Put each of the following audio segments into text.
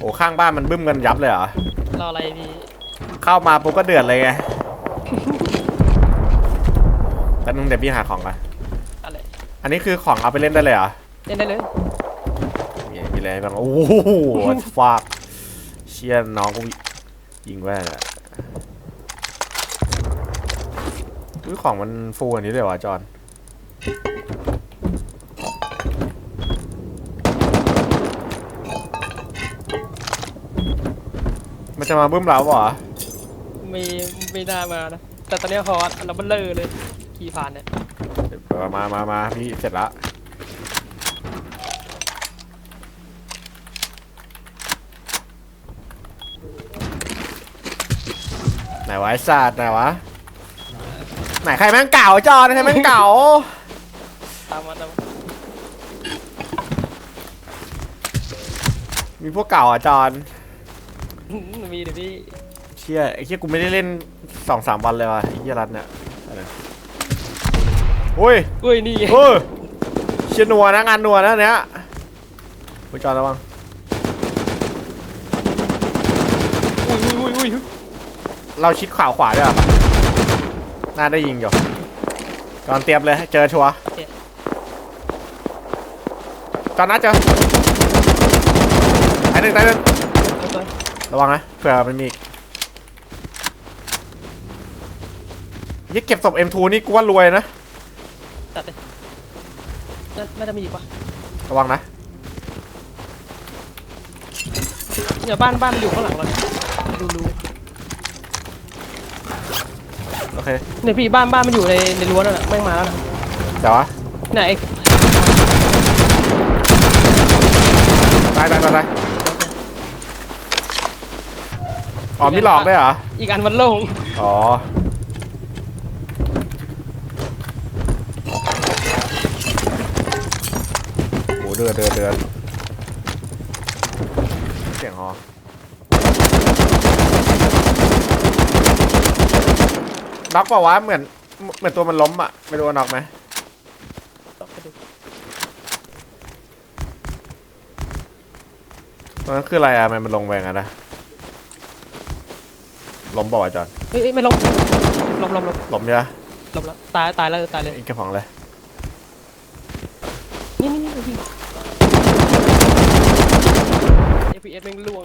โอ้ข้างบ้านมันบึ้มกันยับเลยเหรอ รออะไรพี่ เข้ามาปุ๊บก็เดือดเลยไงแป๊บนึงเดี๋ยวพี่หาของก่อนอะไร อันนี้คือของเอาไปเล่นได้เลยเหรอเล่นได้เลยมีมีอะไรบ้าง โอ้โหฟากเชี่ยน้องกูยิงแว่นอะอุ้ยของมันฟูอันนี้เลยวะจอน จะมาบึ้มเราเหรอไม่ไม่น่ามานะ แต่ตอนนี้ฮอตเราเบลเลอร์เลยขี่ผ่านเนี่ยมามามามาพี่เสร็จละไหนวะไอ้สัตว์ไหนวะ ไหนใครแม่งเก่าจอนใครแม่งเก่า ตามมาตามมามีพวกเก่าอะจอนอื้อหือ มีเดี๋ยวพี่เชี่ยไอ้เชี่ยกูไม่ได้เล่นสองสามวันเลยว่ะไอ้เหี้ยรัดเนี่ยอะไรโอ้ยอุ้ยนี่ไงเฮ้ยเชี่ยนัวนะงานนัวนะเนี้ยไปจอนระวังอุ้ยอุ้ยอุ้ยอุ้ยเราชิดขวาขวาด้วยเหรอน่าได้ยิงอยู่จอนเตรียมเลยเจอชัวร์จอนนัดเจอไอ้หนึ่งไอ้หนึ่งเอาตัว ระวังนะเผื่อมันมีอีกยี่เก็บศพ M2 นี่กูว่ารวยนะตัดเลยน่าน่าจะมีอีกปะระวังนะ เนี่ยบ้านบ้านมันอยู่ข้างหลังเราเนี่ยดูดูโอเค เนี่ยพี่บ้านบ้านมันอยู่ในในรั้วนั่นแหละแม่งมาแล้วนะเดี๋ยววะเนี่ยไอ้ตายตายตายตาย อ๋อมีหลอกด้วยเหรอ อีกอันมันโล่งอ๋อ โหเดือดเดือดเดือดเสียงฮอน็อกเปล่าวะเหมือนเหมือนตัวมันล้มอะ ไม่รู้ว่าน็อกไหมต้องไปดูตอนนั้นคืออะไรอะทำไมมันลงแวงอะนะ ล้มเปล่าวะจอนเฮ้ยเฮ้ยไม่ลบลบลบลบล้มใช่ไหมลบแล้วตายตายแล้วตายเลยอีกกระป๋องเลยนี่นี่นี่พี่ FPS แม่งล่วง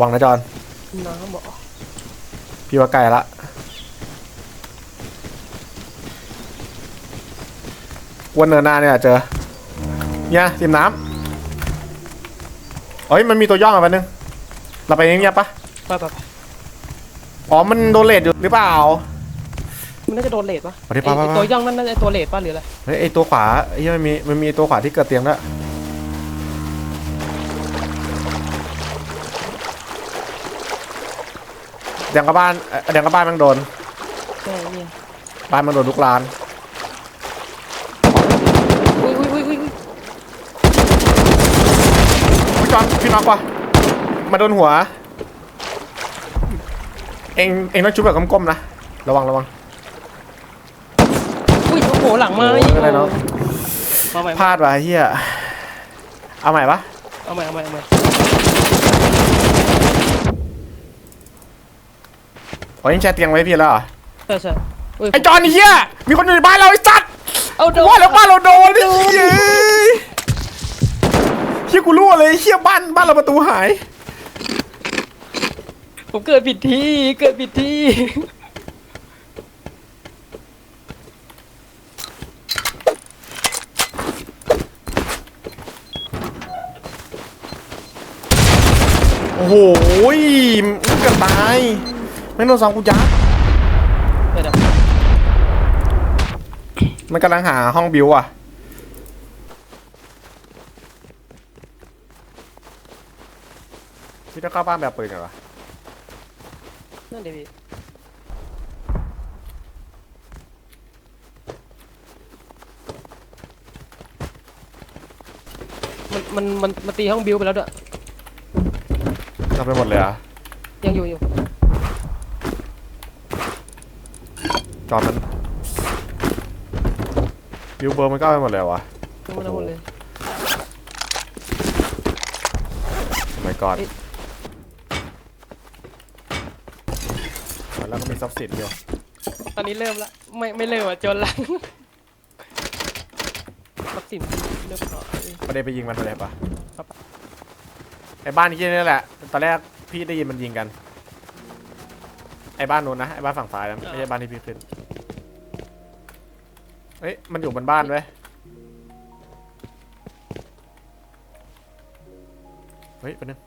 วังนะจอนน้ำบอกพี่ว่าใกล้ละวันเนินหน้าเนี่ยเจอเนี่ยริมน้ำเอ้ยมันมีตัวย่องอะแป๊บนึง เราไปเงียบๆปะไปไปไปอ๋อมันโดนเลดอยู่หรือเปล่า มันน่าจะโดนเลดปะไปดิไอ้ไปไปไป ไอ้ตัวย่องนั่นน่าจะไอ้ตัวเลดปะหรืออะไรเฮ้ยไอตัวขวาไอ้เหี้ยมันมีมันมีตัวขวาที่เกิดเตียงด้วยเดี๋ยวกับบ้านเอ่อเดี๋ยวกับบ้านแมันโดน ใช่เนี่ยบ้านมันโดนลุกลาน อุ้ยอุ้ยอุ้ยอุ้ยอุ้ยพี่จอนพี่น็อกว่ะ มาโดนหัว เองเองต้องชุบแบบก้มๆนะ ระวังระวังอุ้ยโอ้โหหลังมาโอ้ยอีกไม่เป็นไรเนอะเอาใหม่พลาดว่ะเฮียเอาใหม่ปะเอาใหม่เอาใหม่เอาใหม่โอ้ยยังแชร์เตียงไว้พี่แล้วเหรอใช่ใช่อุ้ยไอ้จอนไอ้เฮียมีคนอยู่ในบ้านเราไอ้สัตว์ เอาโดนว่าแล้วบ้านเราโดนดิเฮียเฮียกูรั่วเลยเฮียบ้านบ้านเราประตูหาย ผมเกิดผิดที่เกิดผิดที่ โอ้โหมึงเกือบตายไม่โดนสองกูยักเดี๋ยวเดี๋ยวมันกำลังหาห้องบิวอะ พี่ต้องเข้าบ้านแบบปืนกันวะ นั่นเดี๋ยวพี่มันมันมันมันตีห้องบิวไปแล้วด้วยเราไปหมดเลยอะยังอยู่อยู่จอมันบิวเบอร์มันก็เอาไปหมดเลยเหรอวะ ยังไม่ได้หมดเลย god เอ๊ะ แล้วก็มีทรัพย์สินอยู่ตอนนี้เริ่มละไม่ไม่เริ่มอะจนละวัคซีนเริ่มต่อประเด็นไปยิงมันไปเลยปะครับไอ้บ้านที่นี่แหละ ตอนแรกพี่ได้ยินมันยิงกัน ไอ้บ้านนู้นนะไอ้บ้านฝั่งซ้ายนะไม่ใช่บ้านที่พี่ขึ้นเฮ้ยมันอยู่บนบ้านเว้ยเฮ้ยเป็นนึง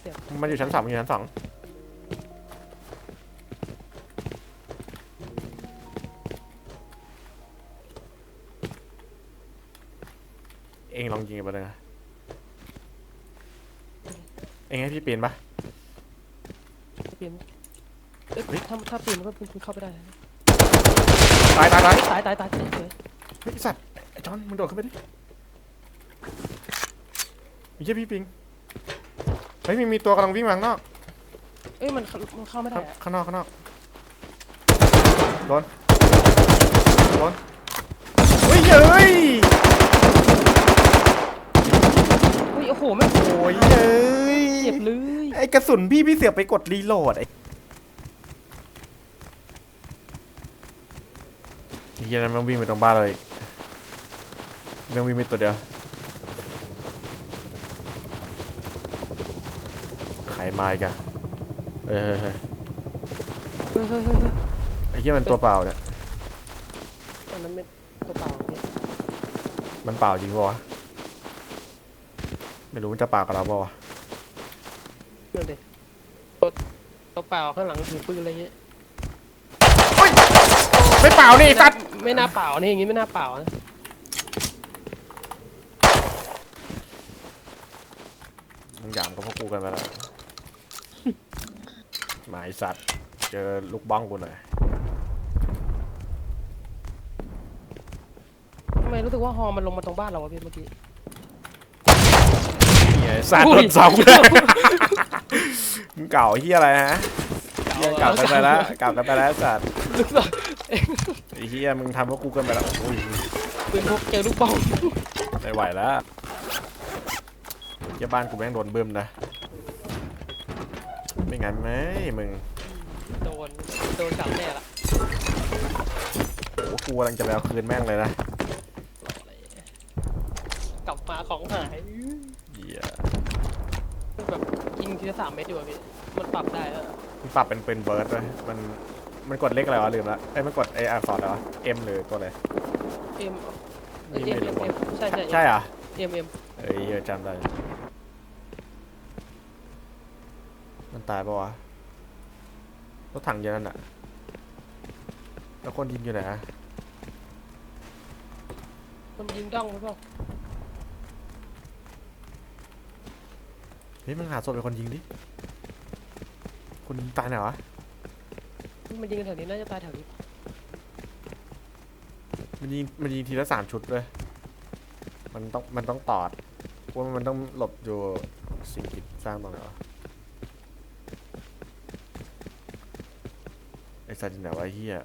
เหมือนได้ยินเสียงมันอยู่ชั้นสองมันอยู่ชั้นสองเองลองยิงไปเลยนะเองให้พี่ปีนปะปีนเอ้ยเฮ้ยถ้าถ้าปีนมันก็ปีนเข้าไปได้นะตายตายตายตายตายตายเฉยเฮ้ยไอ้สัตว์ไอ้จอนมึงโดดขึ้นไปดิมีแค่พี่ปิงเฮ้ยมีมีตัวกำลังวิ่งมาข้างนอกเอ้ยมันเข้ามันเข้าไม่ได้ข้างอะข้างนอกข้างนอกโดนโดนเฮ้ยเฮ้ยเฮ้ยโอ้โหไม่งโอ้ยเฮ้ยเจ็บเลยไอ้กระสุนพี่พี่เสียบไปกดรีโหลดไอ้เฮียนั้นมันวิ่งไปตรงบ้านเลยมันวิ่งไปตัวเดียวใคร มาอีกอะเฮ้ยเฮ้ยเฮ้ยเฮ้ยเฮ้ยเฮ้ยเฮ้ยไอ้เหี้ยมันตัวเปล่าเนี่ยอันนั้นไม่ตัวเปล่าเนี่ยมันเปล่าจริงปะวะไม่รู้มันจะเปล่ากับเราปะวะเดี๋ยวดิตัวตัวเปล่าข้างหลังถือปืนอะไรเงี้ยไม่เปล่านี่ไอ้สัตว์ไม่น่าเปล่านี่อย่างงี้ไม่น่าเปล่านะมึงหยามกับพวกกูกันไปแล้ว หมายสัตว์ เจอลูกบ้องกูหน่อยทำไมรู้สึกว่าฮอมันลงมาตรงบ้านเราวะพี่เมื่อกี้ เหี้ยสัตว์อุ้โดยนเสาเลย มึงเก่าเฮียอะไรฮะเฮียเก่ากันไปแล้วเก่ากันไปแล้วสัตว์ลูกบอลไอ้เฮียมึงทำพวกกูเกันไปแล้วโอ้ยปืนพกเจอลูกบอลไม่ไหวแล้วเฮียบ้านกูแม่งโดนบึ้มนะ ไม่งั้นไหมมึงโดนโดนจับแน่ละโอ้กูกำลังจะไปเอาคืนแม่งเลยนะกลับมาของหายเฮียแบบยิงทีละสามเมตรอยู่อะพี่มันปรับได้แล้วมันปรับเป็นเป็นเบิร์ดเลยมันมันกดเลขอะไรวะลืมละเอ้ยมันกดไออักษรอะไรวะ M หรือตัวอะไรเอ็มไม่เอ็มไม่เอ็รู้มเอ็มใช่ใช่ใช่เหรอเอ็มเอ็มเอ้ยเหี้ยจำได้ มันตายปะวะรถถังเยอะนั่นอะแล้วคนยิงอยู่ไหนอะมันยิงด้องหรือเปล่าเฮ้ยมึงหาศพเป็นคนยิงดิ คนยิงตายไหนวะ มันยิงกันแถวนี้น่าจะตายแถวนี้ มันยิงมันยิงทีละสามชุดเลย มันต้องมันต้องตอดเพราะว่ามันต้องหลบอยู่สิ่งกีดสร้างตรงไหนวะไอ้ สัตว์ที่ไหนวะไอ้เฮีย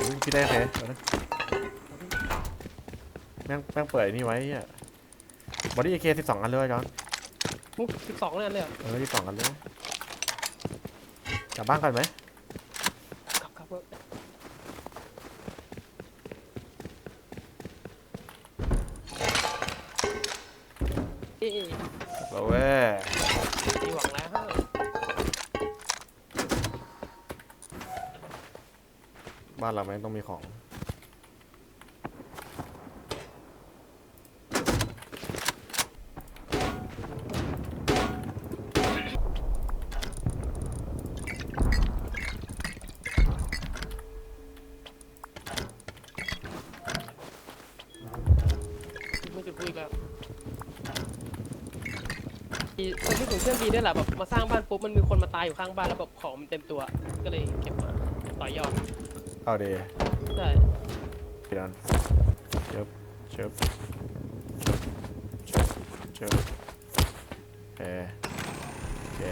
อุ๊ยพี่ได้เพลเอานะแม่งแม่งเปิดไอ้นี่ไว้เฮียบอดี้เอเคสิบสองอันเลยวะจอนมุกสิบสองเนี่ยเลยเหรอเออสิบสองอันเลยกลับบ้านกันไหม ครับครับ เอ๊ะเราเว้ยมีหวังแล้วบ้านเราไม่งต้องมีของ ไม่จุดพูดอีกแล้ว อีมันที่ถึงเครื่องบินนี่แหละแบบมาสร้างบ้านปุ๊บมันมีคนมาตายอยู่ข้างบ้านแล้วแบบของมันเต็มตัวก็เลยเก็บมาต่อยอดเอาเดย์ใช่พี่ดันเชิบเชิบเชิบแกแก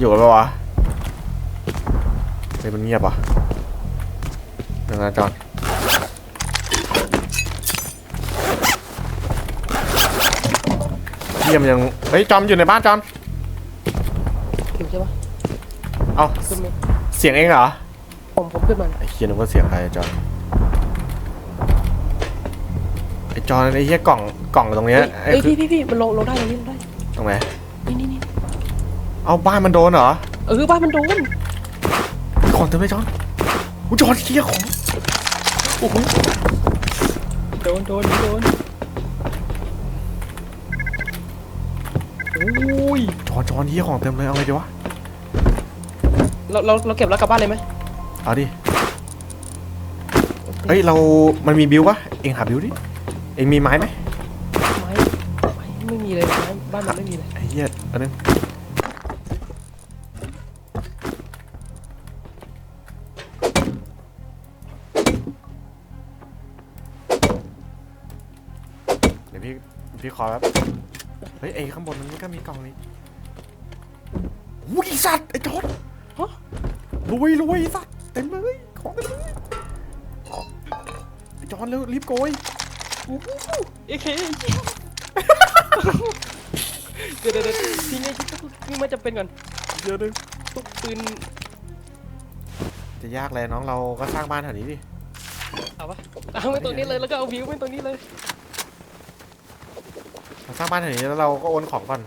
อยู่หรือเปล่าวะเฮ้ยมันเงียบว่ะเดี๋ยวนะจอนเยี่ยมนยังเฮ้ยจอมอยู่ในบ้านจอมขึ้นใช่ปะเอ้าขึ้นไหมเสียงเองเหรอผมผมขึ้นมาไอ้เฮียนึกว่าเสียงใครจอนไอ้จอนไอ้เฮียกล่องกล่องตรงเนี้ยไอ้เอ้ยคือพี่พี่พี่มันลงลงได้ลงนี้ลงได้ตรงไหนนี่นี่นี่ เอาบ้านมันโดนเหรอเออบ้านมันโดนของเต็มเลยจอนกูจอนเฮียของโอ้โหโดนโดนโดนโอ้ยจอนจอนเฮียของเต็มเลยเอาไงดีวะเราเราเราเก็บแล้วกลับบ้านเลยไหมเอาดิเฮ้ยเรา มันมีบิวปะเองหาบิวดิเองมีไม้ไหมไม้ไม้ไม่มีเลยไม้บ้านมันไม่มีเลยไอ้เหี้ยอันนึง พี่พี่ขอแบบเฮ้ยไอ้ข้างบนมันก็มีกล่องนี้อุ้ยไอ้สัตว์ไอ้จอดฮะรวยรวยไอ้สัตว์เต็มเลยของเต็มเลยไอ้จอนเร็วรีบโกยเอเคเดี๋ยวเดี๋ยวเดี๋ยวทิ้งไอ้ที่นี่ไม่จำเป็นก่อนเดี๋ยวนึงพวกปืนจะยากเลยน้องเราก็สร้างบ้านแถวนี้ดิเอาปะเอาไว้ตรงนี้เลยแล้วก็เอาวิวไว้ตรงนี้เลย เราสร้างบ้านแถวนี้แล้วเราก็โอนของก่อน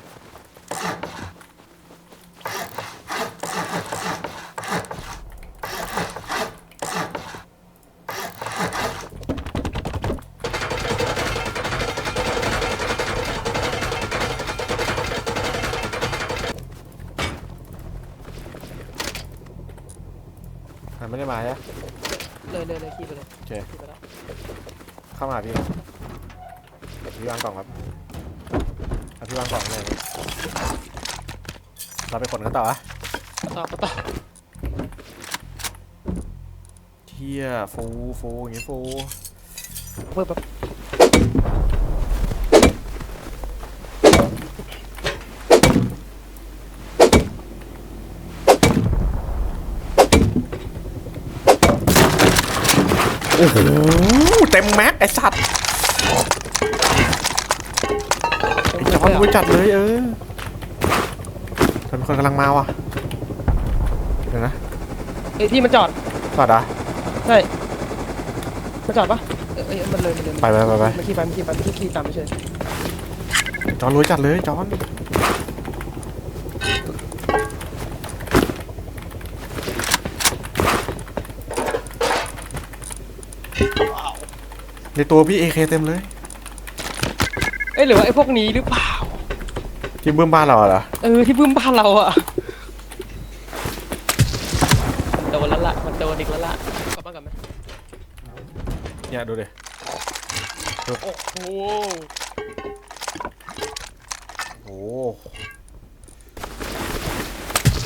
มันไม่ได้มาใช่ไหมเลยเลยเลยขี่ไปเลยโอเค ขี่ไปแล้วเข้ามาหาพี่พี่วางกล่องครับ เอาพี่วางกล่องเลยเราไปขนกันต่ออะต่อต่อเที่ยฟูฟูอย่างงี้ฟูเพิ่มแบบโอ้โหเต็มแม็กไอสัตว์ ไอจอนรู้จัดเลยเออแต่มีคนกำลังมาว่ะ เดี๋ยวนะเอ้ยที่มันจอดจอดอะ ใช่มันจอดปะเอ้ยเอ้ยมันเลยมันเลยไปไปไปไป มันขี่ไปมันขี่ไปมันขี่ขี่ตามไม่ใช่จอนรู้จัดเลยจอนในตัวพี่เอเคเต็มเลย เอ้ยหรือว่าไอ้พวกนี้หรือเปล่า ที่บึ้มบ้านเราอะเหรอเออที่บึ้มบ้านเราอะโดนแล้วล่ะมันโดนอีกแล้วล่ะกลับบ้านกันไหมเนี่ยดูดิโอ้โหโอ้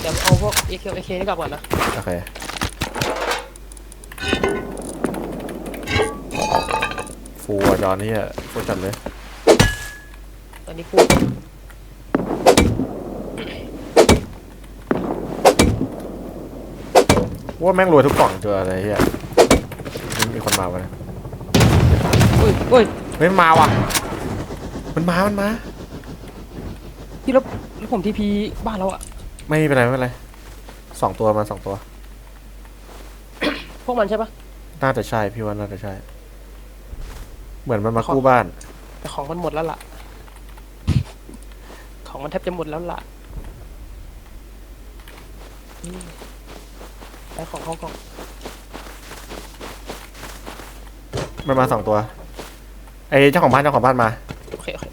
เดี๋ยวเอาพวกเอเคเอเคนี่กลับก่อนนะโอเคฟูอะจอนนี่อะฟูจัดเลยตอนนี้กู ว่าแม่งรวยทุกกล่องเจออะไรเฮียนี่มีคนมาวะเนี่ยอุ้ยอุ้ยเฮ้ยมันมาว่ะ มันมา มันมาพี่ลบแล้วผมทีพีบ้านเราอะไม่เป็นไรไม่เป็นไรสองตัวมาสองตัว พวกมันใช่ปะน่าจะใช่พี่ว่าน่าจะใช่ เหมือนมันมากู้บ้าน แต่ของมันหมดแล้วล่ะ ของมันแทบจะหมดแล้วล่ะ อืมแล้วของเขากล่องมันมาสองตัว ไอ้เจ้าของบ้านเจ้าของบ้านมา โอเคโอเค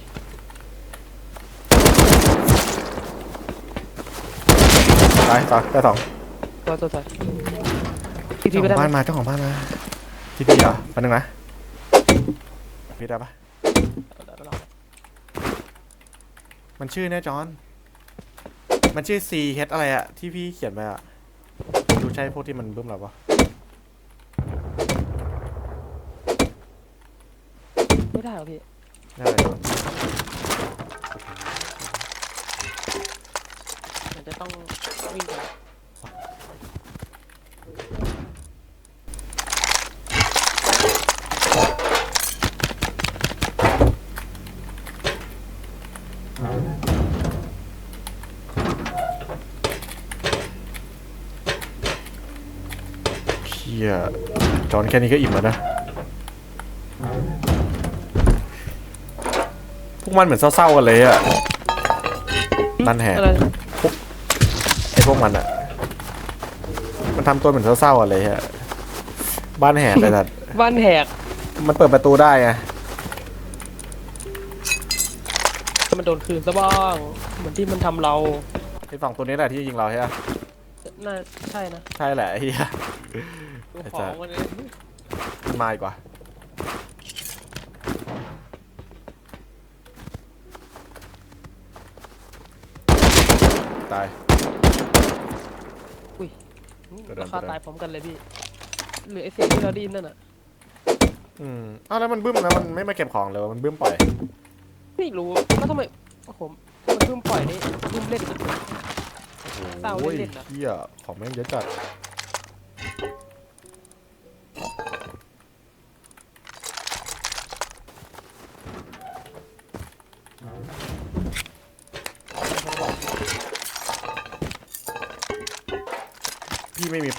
ไปต่อได้สองตัวตัวตัวทีพีเจ้าขไปอได้งไหมบ้านมาเจ้าของบ้านมาที่พี่เหรอแป๊บนึงนะพี่ได้ปะเดี๋ยวเดี๋ยวเดี๋ยวมันชื่อเนี่ยจอน มันชื่อ C H อะไรอะที่พี่เขียนไปอะดู ใช่พวกที่มันบึ้มเราปะไม่ได้เหรอพี่น่าจะจอนมันจะต้องวิ่งไป เฮียจอนแค่นี้ก็อิ่มแล้วนะ พวกมันเหมือนเศร้าๆกันเลยอะนั่นแหกอะไรไอพวกมันอะมันทำตัวเหมือนเศร้าๆกันเลยอะบ้านแหกเลยสัตว์บ้านแหก มันเปิดประตูได้ไงมันโดนคืนซะบ้างเหมือนที่มันทำเราไอสองตัวนี้แหละที่ยิงเราใช่ไหมน่าใช่นะ ใช่แหละไอ้เฮีย ดูไอ้ขสัองสมันเลยมันมาอีกว่าตาย กระโดดราคากระโดดตายพร้อมกันเลยพี่เหลือไอเสียงที่เราได้ยินนั่นน่ะอืมอ้าวแล้วมันบึ้มนะมันไม่มาเก็บของเลยวะมันบึ้มปล่อย ไม่รู้แล้วทำไมโอ้โหมันเพิ่งปล่อยนี่เพิ่งเล่นนะ เศร้าโอ้ยเล่นๆนะเฮียของแม่งเยอะจัด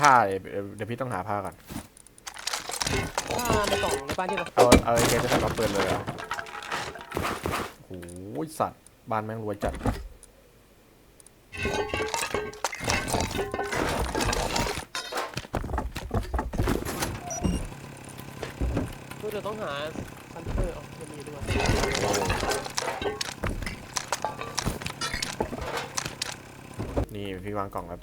ผ้าเลยเดี๋ยวเดี๋ยวพี่ต้องหาผ้าก่อน ถ้าในกล่องในบ้านที่เราเอาเอาไอ้เกมจะใส่มาเปิดเลยเหรอะโอ้ยสัตว์บ้านแม่งรวยจัด คือเราต้องหาซันเตอร์ออกจะมีด้วยนี่พี่วางกล่องครับ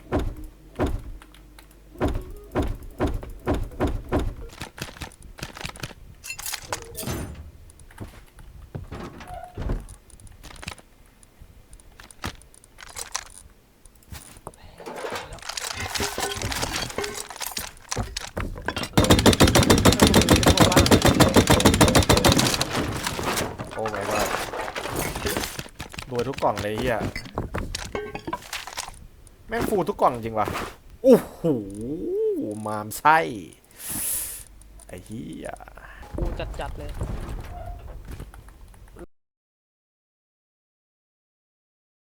โอ้ my god รวยทุกกล่ องเลยเฮียแม่งฟูทุกกล่องจริงวะโอ้โหมามไส้ไอ้เฮียกูจัดจัดๆเลย